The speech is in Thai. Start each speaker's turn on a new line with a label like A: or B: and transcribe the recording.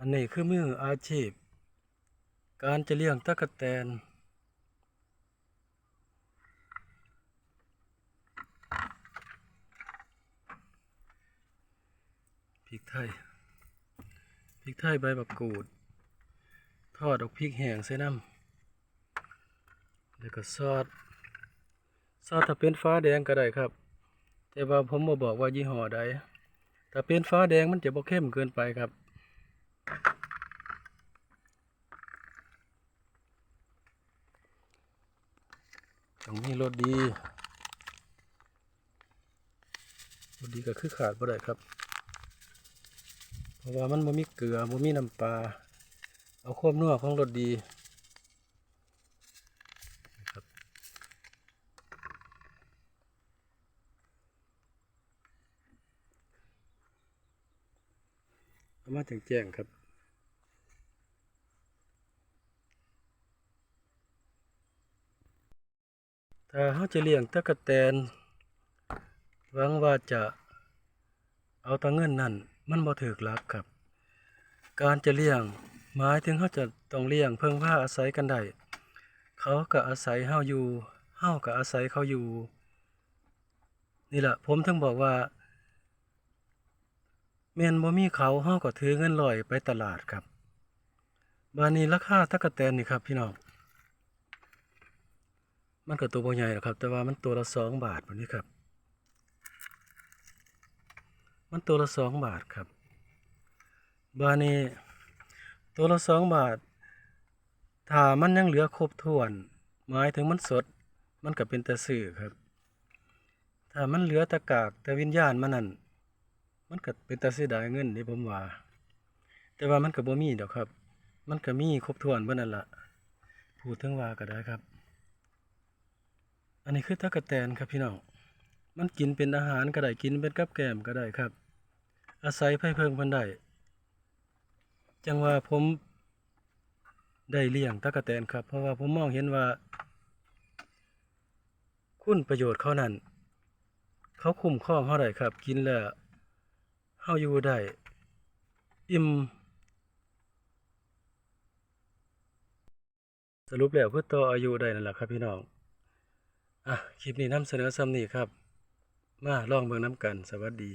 A: อันนี้คือมืออาชีพ การจะเลี้ยงตะกะแตน พริกไทย พริกไทยใบบักกูด ทอดออกพริกแห้งใส่น้ำแล้วก็ซอส ซอสถ้าเป็นฟ้าแดงก็ได้ครับ แต่ว่าผมบ่บอกว่ายี่ห้อใดถ้าเป็นฟ้าแดงมันจะบ่เข้มเกินไปครับ ตรงนี้รสดีรสดีก็คือขาดบ่ได้ครับ เพราะว่ามันบ่มีเกลือบ่มีน้ำปลาเอาความนัวของรสดีครับเอามาแจ้งครับ ถ้าเขาจะเลี้ยงตะกะแตนหวังว่าจะเอาตังเงินนั่น มันบ่ถูกหลักครับ การจะเลี้ยงหมายถึงเขาจะต้องเลี้ยงเพิ่งผ้าอาศัยกันได้เขาก็อาศัยเฮาอยู่เฮาก็อาศัยเขาอยู่ นี่แหละผมถึงบอกว่าแม่นบ่มีเขาเฮาก็ถือเงินลอยไปตลาดครับบานี้ราคาตะกะแตนนี่ครับพี่น้อง มันก็ตัวใหญ่หรอกครับ แต่ว่ามันตัวละสองบาทแบบนี้ครับ มันตัวละสองบาทครับบานี้ตัวละสองบาท ถ้ามันยังเหลือครบถ้วน หมายถึงมันสด มันก็เป็นแต่สื่อครับ ถ้ามันเหลือตะกากแต่วิญญาณมันนั่นมันก็เป็นแต่เสียดายเงินนี่ผมว่า แต่ว่ามันก็บ่มีดอกครับ มันก็มีครบถ้วนเบ่นั่นละพูดถึงว่าก็ได้ครับ อันนี้คือตะกะแตนครับพี่น้อง มันกินเป็นอาหารก็ได้กินเป็นกับแกลมก็ได้ครับ อาศัยไผ่เพิงพันได้จังว่าผมได้เลี้ยงตะกะแตนครับ เพราะว่าผมมองเห็นว่า คุณประโยชน์เขานั้นเขาคุ้มครองเขาได้ครับ กินแล้วเฮาอยู่ได้อิ่มสรุปแล้วคือต่ออายุได้นั่นแหละครับพี่น้อง อะ คลิปนี้นำเสนอซ้ำนี่ครับ มาลองเบิ่งน้ำกัน สวัสดี